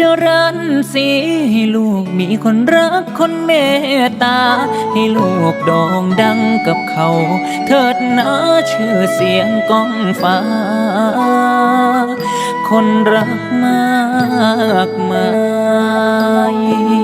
จริญสีให้ลูกมีคนรักคนเมตตา ให้ลูกดองดังกับเขา เถิดนะชื่อเสียงก้องฟ้า คนรักมากมาย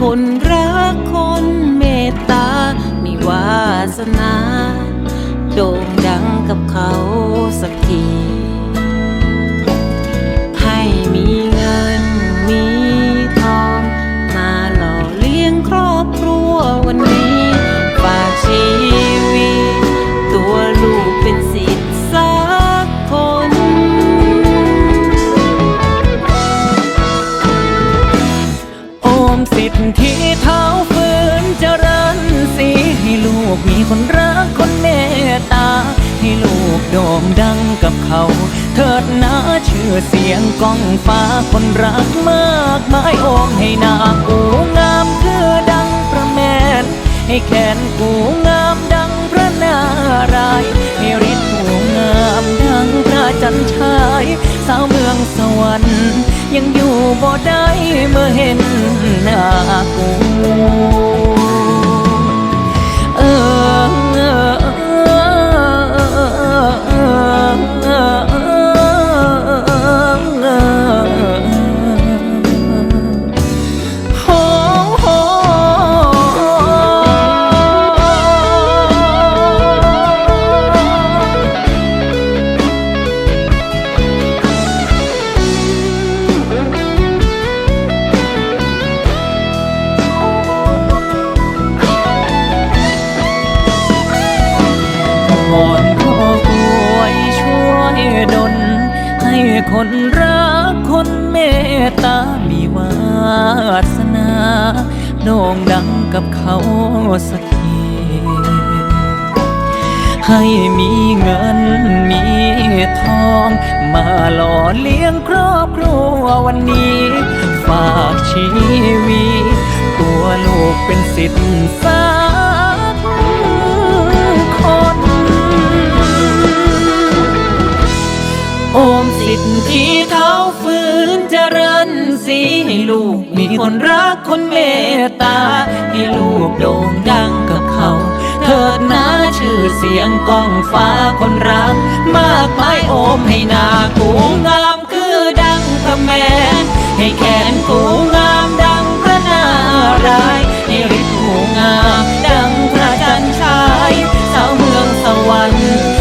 คนรักคนเมตตา มีวาสนา โด่งดังกับเขาสักที เสียงก้องฟ้าคนรักมากมายโอมให้นากูงามคือดังพระแมน ให้แขนกูงามดังพระนารายให้ฤทธิ์กูงามดังพระจันทราย สาวเมืองสวรรค์ ยังอยู่บ่ได้เมื่อเห็นหน้ากู โด่งดังกับเขาสักทีให้มีเงินมีทอง มาหล่อเลี้ยงครอบครัววันนี้ ฝากชีวิตตัวลูกเป็นสิทธิ์สักคนโอมสิทธิ์ที่เขาฝืน เจริญสีให้ลูกมีคนรักคนเมตตา ให้ลูกโด่งดังกับเขา เถิดนะชื่อเสียงก้องฟ้าคนรัก มากมายโอมให้นากูงามคือดังพระแม่ให้แขนกูงามดังพระนารายให้ฤทธิ์กูงามดังพระจันทรายสาวเมืองสวรรค์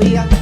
เสียง